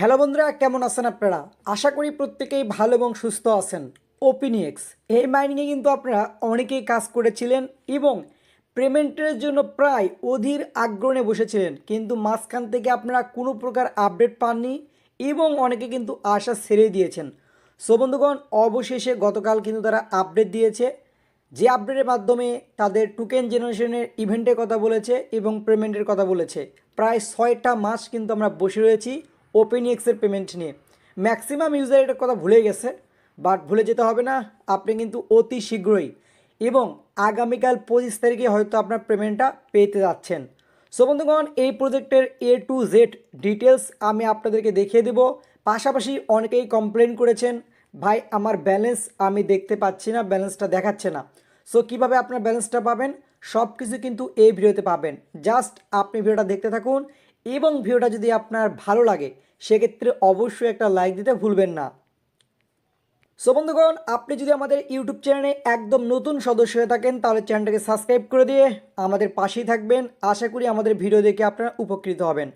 Hello বন্ধুরা, কেমন আছেন আপনারা? আশা করি প্রত্যেকেই ভালো এবং সুস্থ আছেন। ওপিনিএক্স এই মাইনিংয়ে কিন্তু আপনারা অনেকেই কাজ করেছিলেন এবং পেমেন্টের জন্য প্রায় অধীর আগ্রহে বসেছিলেন, কিন্তু মাঝখান থেকে আপনারা কোনো প্রকার আপডেট পাননি এবং অনেকে কিন্তু আশা ছেড়ে দিয়েছেন। সো বন্ধুগণ, অবশেষে গতকাল কিন্তু তারা আপডেট দিয়েছে। যে আপডেটের মাধ্যমে তাদের টুকেন জেনারেশনের ইভেন্টের কথা বলেছে এবং পেমেন্টের কথা বলেছে। প্রায় ছয়টা মাস কিন্তু আমরা বসে রয়েছি। ওপেন এক্সের পেমেন্ট নিয়ে। ম্যাক্সিমাম ইউজার এটার কথা ভুলে গেছে বাট ভুলে যেতে হবে না, আপনি কিন্তু অতি শীঘ্রই এবং আগামীকাল পঁচিশ তারিখে হয়তো আপনার পেমেন্টটা পেতে যাচ্ছেন। সো বন্ধুগণ, এই প্রজেক্টের এ টু জেড ডিটেলস আমি আপনাদেরকে দেখিয়ে দেব। পাশাপাশি অনেকেই কমপ্লেন করেছেন, ভাই, আমার ব্যালেন্স আমি দেখতে পাচ্ছি না ব্যালেন্সটা দেখাচ্ছে না। সো কীভাবে আপনার ব্যালেন্সটা পাবেন? সব কিছু কিন্তু এই ভিডিওতে পাবেন। জাস্ট আপনি ভিডিওটা দেখতে থাকুন এবং ভিডিওটা যদি আপনার ভালো লাগে সেক্ষেত্রে অবশ্যই একটা লাইক দিতে ভুলবেন না। সো বন্ধুগণ, আপনি যদি আমাদের ইউটিউব চ্যানেলে একদম নতুন সদস্য হয়ে থাকেন, তাহলে চ্যানেলটাকে সাবস্ক্রাইব করে দিয়ে আমাদের পাশেই থাকবেন। আশা করি আমাদের ভিডিও দেখে আপনারা উপকৃত হবেন।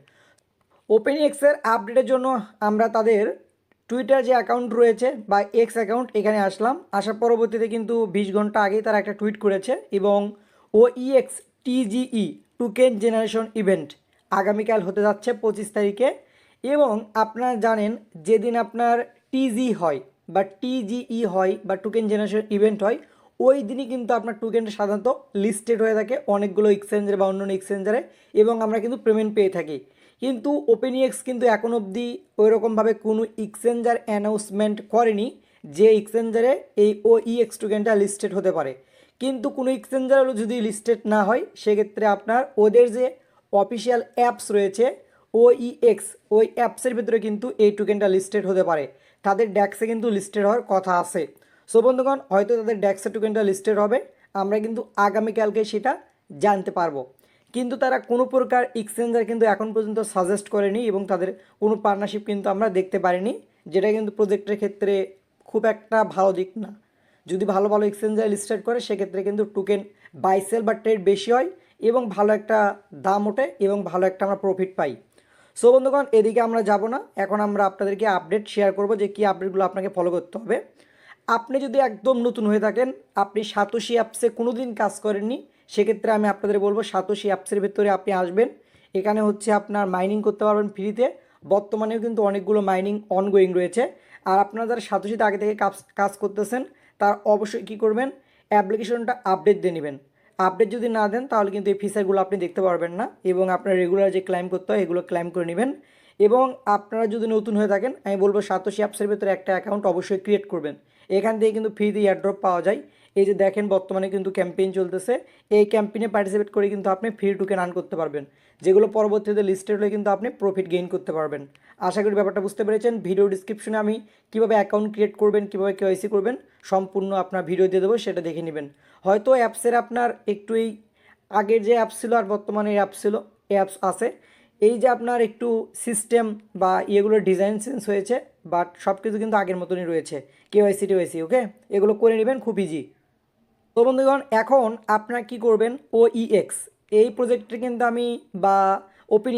ওপেন এক্সের আপডেটের জন্য আমরা তাদের টুইটার যে অ্যাকাউন্ট রয়েছে বা এক্স অ্যাকাউন্ট এখানে আসলাম। আসার পরবর্তীতে কিন্তু বিশ ঘণ্টা আগেই তারা একটা টুইট করেছে এবং OEX TGE token generation event আগামীকাল হতে যাচ্ছে পঁচিশ তারিখে। এবং আপনারা জানেন যেদিন আপনার টিজি হয় বা টিজিই হয় বা টোকেন জেনারেশন ইভেন্ট হয়, ওই দিনই কিন্তু আপনার টোকেনটা সাধারণত লিস্টেড হয়ে থাকে অনেকগুলো এক্সচেঞ্জারে বা অন্য এক্সচেঞ্জারে এবং আমরা কিন্তু পেমেন্ট পেয়ে থাকি। কিন্তু ওপেনিএক্স কিন্তু এখন অবধি ওইরকমভাবে কোনো এক্সচেঞ্জার অ্যানাউন্সমেন্ট করেনি যে এক্সচেঞ্জারে এই ও ইএক্স টোকেনটা লিস্টেড হতে পারে। কিন্তু কোনো এক্সচেঞ্জার যদি লিস্টেড না হয়, সেক্ষেত্রে আপনার ওদের যে অফিসিয়াল অ্যাপস রয়েছে ও ইএক্স ওই অ্যাপসের ভিতরে কিন্তু এই টোকেনটা লিস্টেড হতে পারে। তাদের ড্যাক্সে কিন্তু লিস্টেড হওয়ার কথা আছে। সো বন্ধুগণ, হয়তো তাদের ড্যাক্সে টোকেনটা লিস্টেড হবে। আমরা কিন্তু আগামীকালকে সেটা জানতে পারব। কিন্তু তারা কোনো প্রকার এক্সচেঞ্জার কিন্তু এখন পর্যন্ত সাজেস্ট করেনি এবং তাদের কোনো পার্টনারশিপ কিন্তু আমরা দেখতে পারিনি, যেটা কিন্তু প্রজেক্টের ক্ষেত্রে খুব একটা ভালো দিক না। যদি ভালো ভালো এক্সচেঞ্জার লিস্টেড করে, সেক্ষেত্রে কিন্তু টোকেন বাইসেল বা ট্রেড বেশি হয় এবং ভালো একটা দাম ওঠে এবং ভালো একটা আমরা প্রফিট পাই। সো বন্ধুগণ, এদিকে আমরা যাব না। এখন আমরা আপনাদেরকে আপডেট শেয়ার করব যে কী আপডেটগুলো আপনাকে ফলো করতে হবে। আপনি যদি একদম নতুন হয়ে থাকেন, আপনি সাতোশি অ্যাপসে কোনো দিন কাজ করেননি, সেক্ষেত্রে আমি আপনাদের বলব সাতোশি অ্যাপসের ভেতরে আপনি আসবেন। এখানে হচ্ছে আপনার মাইনিং করতে পারবেন ফ্রিতে বর্তমানেও কিন্তু অনেকগুলো মাইনিং অনগোয়িং রয়েছে। আর আপনারা যারা সাতোশিতে আগে থেকে কাজ কাজ করতেছেন, তার অবশ্যই কী করবেন অ্যাপ্লিকেশনটা আপডেট দিয়ে নেবেন। আপডেট যদি না দেন, তাহলে কিন্তু এই ফিচারগুলো আপনি দেখতে পারবেন না এবং আপনার রেগুলার যে ক্লাইম করতে হয়, এগুলো ক্লাইম করে নেবেন। এবং আপনারা যদি নতুন হয়ে থাকেন, আমি বলব সাতোশি অ্যাপসের ভেতরে একটা অ্যাকাউন্ট অবশ্যই ক্রিয়েট করবেন। এখান থেকে কিন্তু ফ্রিতে এয়ারড্রপ পাওয়া যায়। এই যে দেখেন, বর্তমানে কিন্তু ক্যাম্পেইন চলতেছে। এই ক্যাম্পেইনে পার্টিসিপেট করে কিন্তু আপনি ফ্রি টুকেন আর্ন করতে পারবেন। যেগুলো পরবর্তীতে লিস্টেড হলে কিন্তু আপনি প্রফিট গেইন করতে পারবেন। আশা করি ব্যাপারটা বুঝতে পেরেছেন। ভিডিও ডিসক্রিপশনে আমি কীভাবে অ্যাকাউন্ট ক্রিয়েট করবেন, কীভাবে কেওয়াইসি করবেন, সম্পূর্ণ আপনার ভিডিও দিয়ে দেবো, সেটা দেখে নেবেন। হয়তো অ্যাপসের আপনার একটু এই আগের যে অ্যাপস ছিল আর বর্তমানে এই অ্যাপস ছিল, এই অ্যাপস আছে। এই যে আপনার একটু সিস্টেম বা ইয়েগুলোর ডিজাইন চেঞ্জ হয়েছে বাট সব কিছু কিন্তু আগের মতনই রয়েছে। কেওয়াইসি টিওয়াইসি ওকে এগুলো করে নেবেন, খুব ইজি তো বন্ধুগণ, এখন আপনারা কি করবেন? ও ইএক্স এই প্রজেক্টে কিন্তু আমি বা ওপেন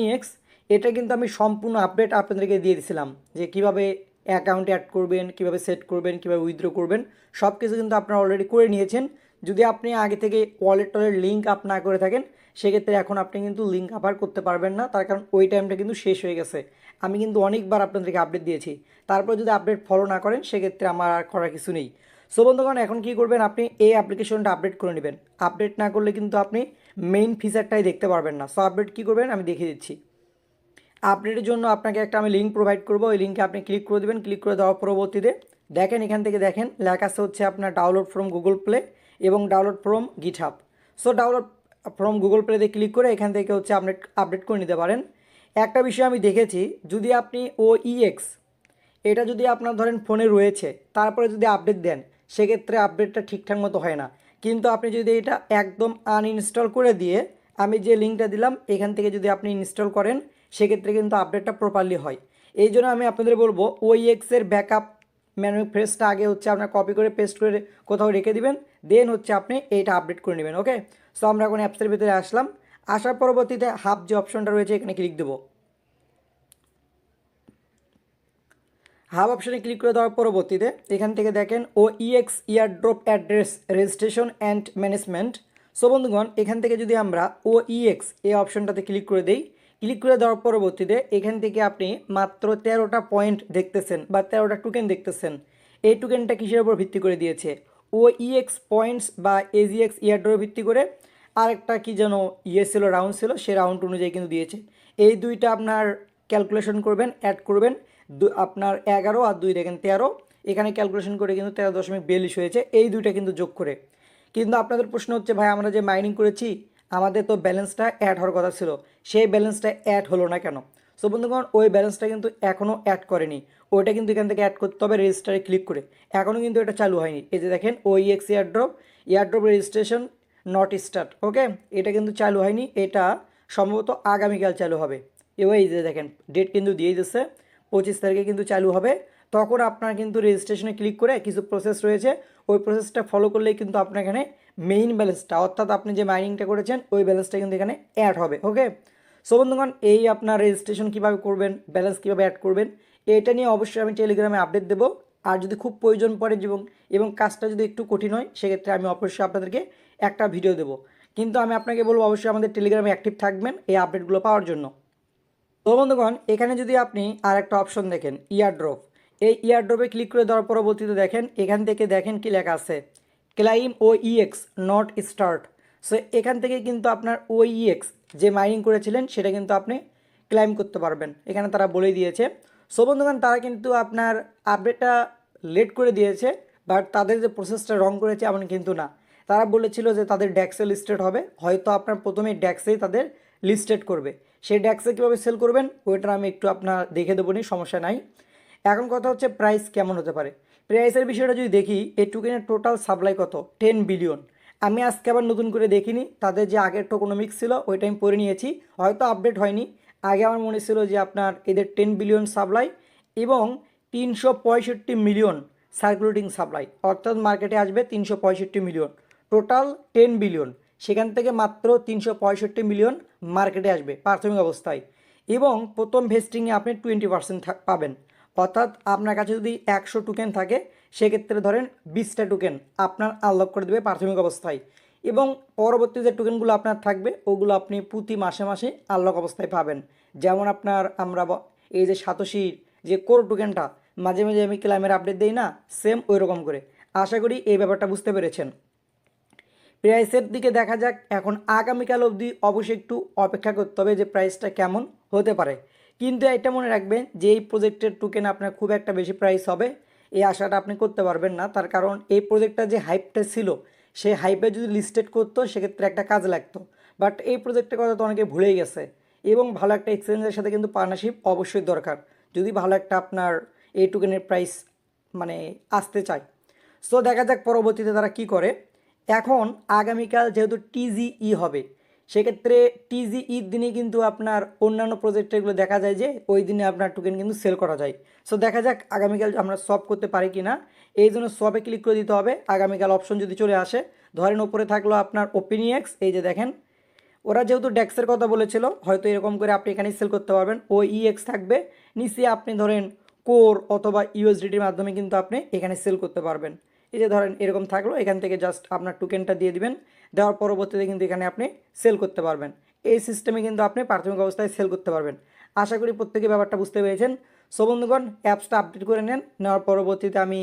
এটা কিন্তু আমি সম্পূর্ণ আপডেট আপনাদেরকে দিয়ে দিয়েছিলাম যে কীভাবে অ্যাকাউন্ট অ্যাড করবেন, কীভাবে সেট করবেন, কীভাবে উইথড্র করবেন সব কিছু কিন্তু আপনারা অলরেডি করে নিয়েছেন। যদি আপনি আগে থেকে ওয়ালেট টলের লিঙ্ক আপ না করে থাকেন, সেক্ষেত্রে এখন আপনি কিন্তু লিঙ্ক আবার করতে পারবেন না, তার কারণ ওই টাইমটা কিন্তু শেষ হয়ে গেছে। আমি কিন্তু অনেকবার আপনাদেরকে আপডেট দিয়েছি। তারপর যদি আপডেট ফলো না করেন, সেক্ষেত্রে আমার আর করার কিছু নেই। সো বন্ধুগণ, এখন কী করবেন আপনি? এই অ্যাপ্লিকেশনটা আপডেট করে নেবেন। আপডেট না করলে কিন্তু আপনি মেইন ফিচারটাই দেখতে পারবেন না। সো আপডেট কী করবেন? আমি দেখিয়ে দিচ্ছি। আপডেটের জন্য আপনাকে একটা আমি লিঙ্ক প্রোভাইড করব। ওই লিঙ্কে আপনি ক্লিক করে দেবেন। ক্লিক করে দেওয়ার পরবর্তীতে দেখেন, এখান থেকে দেখেন, লেখা হচ্ছে আপনার ডাউনলোড ফ্রম গুগল প্লে এবং download from GitHub so download from Google প্লেতে ক্লিক করে এখান থেকে হচ্ছে আপডেট আপডেট করে নিতে পারেন। একটা বিষয় আমি দেখেছি, যদি আপনি ও ইএক্স এটা যদি আপনার ধরেন ফোনে রয়েছে, তারপরে যদি আপডেট দেন, সেক্ষেত্রে আপডেটটা ঠিকঠাক মতো হয় না। কিন্তু আপনি যদি এটা একদম আনইনস্টল করে দিয়ে, আমি যে লিঙ্কটা দিলাম, এখান থেকে যদি আপনি ইনস্টল করেন সেক্ষেত্রে কিন্তু আপডেটটা প্রপারলি হয়। এই জন্য আমি আপনাদের বলব ওইএক্সের ব্যাকআপ ম্যানুয়াল ফ্রেসটা আগে হচ্ছে আপনার কপি করে পেস্ট করে কোথাও রেখে দিবেন দেন হচ্ছে আপনি এইটা আপডেট করে নেবেন ওকে সো আমরা এখন অ্যাপসের ভিতরে আসলাম। আসার পরবর্তীতে হাফ যে অপশনটা রয়েছে, এখানে ক্লিক দেবো। হাব অপশানে ক্লিক করে দেওয়ার পরবর্তীতে এখান থেকে দেখেন OEX airdrop address registration and management so বন্ধুগণ, এখান থেকে যদি আমরা ও ইএক্স এই অপশনটাতে ক্লিক করে দেই ক্লিক করে দেওয়ার পরবর্তীতে এখান থেকে আপনি মাত্র তেরোটা পয়েন্ট দেখতেছেন বা তেরোটা টোকেন দেখতেছেন। এই টোকেনটা কিসের উপর ভিত্তি করে দিয়েছে? ও ইএক্স পয়েন্টস বা এজিএক্স ইয়ারড্রপ ভিত্তি করে। আরেকটা কি যেন ইয়ে ছিল রাউন্ড ছিল সে রাউন্ড অনুযায়ী কিন্তু দিয়েছে। এই দুইটা আপনার ক্যালকুলেশন করবেন অ্যাড করবেন। আপনার এগারো আর দুই দেখেন তেরো। এখানে ক্যালকুলেশন করে কিন্তু তেরো দশমিক বিয়াল্লিশ হয়েছে। এই দুইটা কিন্তু যোগ করে। কিন্তু আপনাদের প্রশ্ন হচ্ছে, ভাই, আমরা যে মাইনিং করেছি আমাদের তো ব্যালেন্সটা অ্যাড হওয়ার কথা ছিল। সেই ব্যালেন্সটা অ্যাড হলো না কেন? সো বন্ধুগণ, ওই ব্যালেন্সটা কিন্তু এখনও অ্যাড করেনি। ওইটা কিন্তু এখান থেকে অ্যাড করতে হবে রেজিস্টারে ক্লিক করে। এখনও কিন্তু এটা চালু হয়নি। এই যে দেখেন OEX airdrop airdrop registration not start okay এটা কিন্তু চালু হয়নি। এটা সম্ভবত আগামীকাল চালু হবে। এবার এই যে দেখেন ডেট কিন্তু দিয়ে দিচ্ছে পঁচিশ তারিখে কিন্তু চালু হবে। তখন আপনার কিন্তু রেজিস্ট্রেশনে ক্লিক করে কিছু প্রসেস রয়েছে। ওই প্রসেসটা ফলো করলেই কিন্তু আপনার এখানে মেইন ব্যালেন্সটা অর্থাৎ আপনি যে মাইনিংটা করেছেন, ওই ব্যালেন্সটা কিন্তু এখানে অ্যাড হবে ওকে সো বন্ধুগণ, এই আপনার রেজিস্ট্রেশন কীভাবে করবেন ব্যালেন্স কীভাবে অ্যাড করবেন, এটা নিয়ে অবশ্যই আমি টেলিগ্রামে আপডেট দেবো। আর যদি খুব প্রয়োজন পড়ে এবং এবং কাজটা যদি একটু কঠিন হয়, সেক্ষেত্রে আমি অবশ্যই আপনাদেরকে একটা ভিডিও দেবো। কিন্তু আমি আপনাকে বলব, অবশ্যই আমাদের টেলিগ্রামে অ্যাক্টিভ থাকবেন এই আপডেটগুলো পাওয়ার জন্য। তো, বন্ধুগণ, এখানে যদি আপনি আর একটা অপশন দেখেন ইয়ারড্রপ এই ইয়ারড্রপে ক্লিক করে দেওয়ার পরবর্তীতে দেখেন, এখান থেকে দেখেন কি লেখা আছে claim OEX not start so এখান থেকে কিন্তু আপনার ও ইএক্স যে মাইনিং করেছিলেন, সেটা কিন্তু আপনি ক্লাইম করতে পারবেন। এখানে তারা বলে দিয়েছে। সো বন্ধুগণ, তারা কিন্তু আপনার আপডেটটা লেট করে দিয়েছে বাট তাদের যে প্রসেসটা রং করেছে এমন কিন্তু না। তারা বলেছিল যে তাদের ড্যাক্সে লিস্টেড হবে, হয়তো আপনার প্রথমে ড্যাক্সেই তাদের লিস্টেড করবে। সেই ড্যাক্সে কীভাবে সেল করবেন, ওইটা আমি একটু আপনার দেখে দেবো নি, সমস্যা নাই। এখন কথা হচ্ছে প্রাইস কেমন হতে পারে? প্রাইসের বিষয়টা যদি দেখি এই টোকেনের টোটাল সাপ্লাই কত? টেন বিলিয়ন আমি আজকে আবার নতুন করে দেখিনি, তাদের যে আগের টোকোনমিক্স ছিল, ওইটা আমি পড়ে নিয়েছি। হয়তো আপডেট হয়নি। আগে আমার মনে ছিল যে আপনার এদের টেন বিলিয়ন সাপ্লাই এবং তিনশো পঁয়ষট্টি মিলিয়ন সার্কুলেটিং সাপ্লাই অর্থাৎ মার্কেটে আসবে তিনশো পঁয়ষট্টি মিলিয়ন টোটাল টেন বিলিয়ন সেখান থেকে মাত্র তিনশো পঁয়ষট্টি মিলিয়ন মার্কেটে আসবে, প্রাথমিক অবস্থায়। এবং প্রথম ভেস্টিংয়ে আপনি টোয়েন্টি পার্সেন্ট পাবেন। অর্থাৎ আপনার কাছে যদি একশো টোকেন থাকে, সেক্ষেত্রে ধরেন বিশটা টোকেন আপনার আনলক করে দেবে প্রাথমিক অবস্থায়। এবং পরবর্তী যে টোকেনগুলো আপনার থাকবে, ওগুলো আপনি প্রতি মাসে মাসে আনলক অবস্থায় পাবেন। যেমন আপনার আমরা এই যে সাতশির যে কোর টোকেনটা মাঝে মাঝে আমি ক্লাইমের আপডেট দিই না সেম ওই রকম করে। আশা করি এই ব্যাপারটা বুঝতে পেরেছেন। প্রাইসের দিকে দেখা যাক, এখন আগামীকাল অবধি অবশ্যই একটু অপেক্ষা করতে হবে যে প্রাইসটা কেমন হতে পারে। কিন্তু এটা মনে রাখবেন যে এই প্রজেক্টের টোকেন আপনার খুব একটা বেশি প্রাইস হবে, এই আশাটা আপনি করতে পারবেন না। তার কারণ এই প্রজেক্টটা যে হাইপটা ছিল সেই হাইপে যদি লিস্টেড করতো, সেক্ষেত্রে একটা কাজ লাগতো। বাট এই প্রজেক্টের কথা তো অনেকে ভুলেই গেছে। এবং ভালো একটা এক্সচেঞ্জের সাথে কিন্তু পার্টনারশিপ অবশ্যই দরকার, যদি ভালো একটা আপনার এই টোকেনের প্রাইস মানে আসতে চায়। সো দেখা যাক পরবর্তীতে তারা কি করে। এখন আগামীকাল যেহেতু টিজিই হবে সেক্ষেত্রে টিজিইর দিনে কিন্তু আপনার অন্যান্য প্রজেক্টগুলো দেখা যায় যে ওই দিনে আপনার টোকেন কিন্তু সেল করা যায়। সো দেখা যাক আগামীকাল আমরা সব করতে পারি কি না এই জন্য সবে ক্লিক করে দিতে হবে। আগামীকাল অপশন যদি চলে আসে, ধরেন ওপরে থাকল আপনার ওপিনিয়েক্স এই যে দেখেন, ওরা যেহেতু ডেক্সের কথা বলেছিল, হয়তো এরকম করে আপনি এখানে সেল করতে পারবেন। ও ইএক্স থাকবে, নিচে আপনি ধরেন কোর অথবা ইউএসডিটির মাধ্যমে কিন্তু আপনি এখানে সেল করতে পারবেন। এই যে ধরেন এরকম থাকল, এখান থেকে জাস্ট আপনার টোকেনটা দিয়ে দিবেন। দেওয়ার পরবর্তীতে কিন্তু এখানে আপনি সেল করতে পারবেন। এই সিস্টেমে কিন্তু আপনি প্রাথমিক অবস্থায় সেল করতে পারবেন। আশা করি প্রত্যেকে ব্যাপারটা বুঝতে পেরেছেন। সো বন্ধুগণ অ্যাপসটা আপডেট করে নেন। নেওয়ার পরবর্তীতে আমি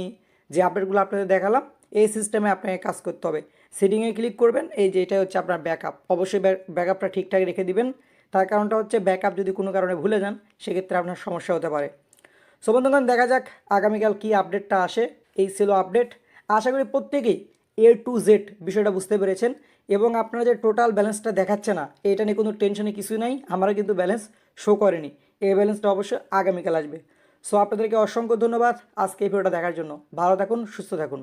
যে আপডেটগুলো আপনাদের দেখালাম, এই সিস্টেমে আপনাকে কাজ করতে হবে। সেটিংয়ে ক্লিক করবেন। এই যে এটা হচ্ছে আপনার ব্যাকআপ অবশ্যই ব্যাকআপটা ঠিকঠাক রেখে দিবেন। তার কারণটা হচ্ছে ব্যাকআপ যদি কোনো কারণে ভুলে যান, সেক্ষেত্রে আপনার সমস্যা হতে পারে। সো বন্ধুগণ, দেখা যাক আগামীকাল কী আপডেটটা আসে। এই ছিল আপডেট আশা করি প্রত্যেকেই এ টু জেড বিষয়টা বুঝতে পেরেছেন এবং আপনারা যে টোটাল ব্যালেন্সটা দেখাচ্ছে না, এটা নিয়ে কোনো টেনশনে কিছুই নাই, আমারও কিন্তু ব্যালেন্স শো করেনি। এই ব্যালেন্সটা অবশ্যই আগামীকাল আসবে। সো আপনাদেরকে অসংখ্য ধন্যবাদ আজকে এই ভিডিওটা দেখার জন্য। ভালো থাকুন, সুস্থ থাকুন।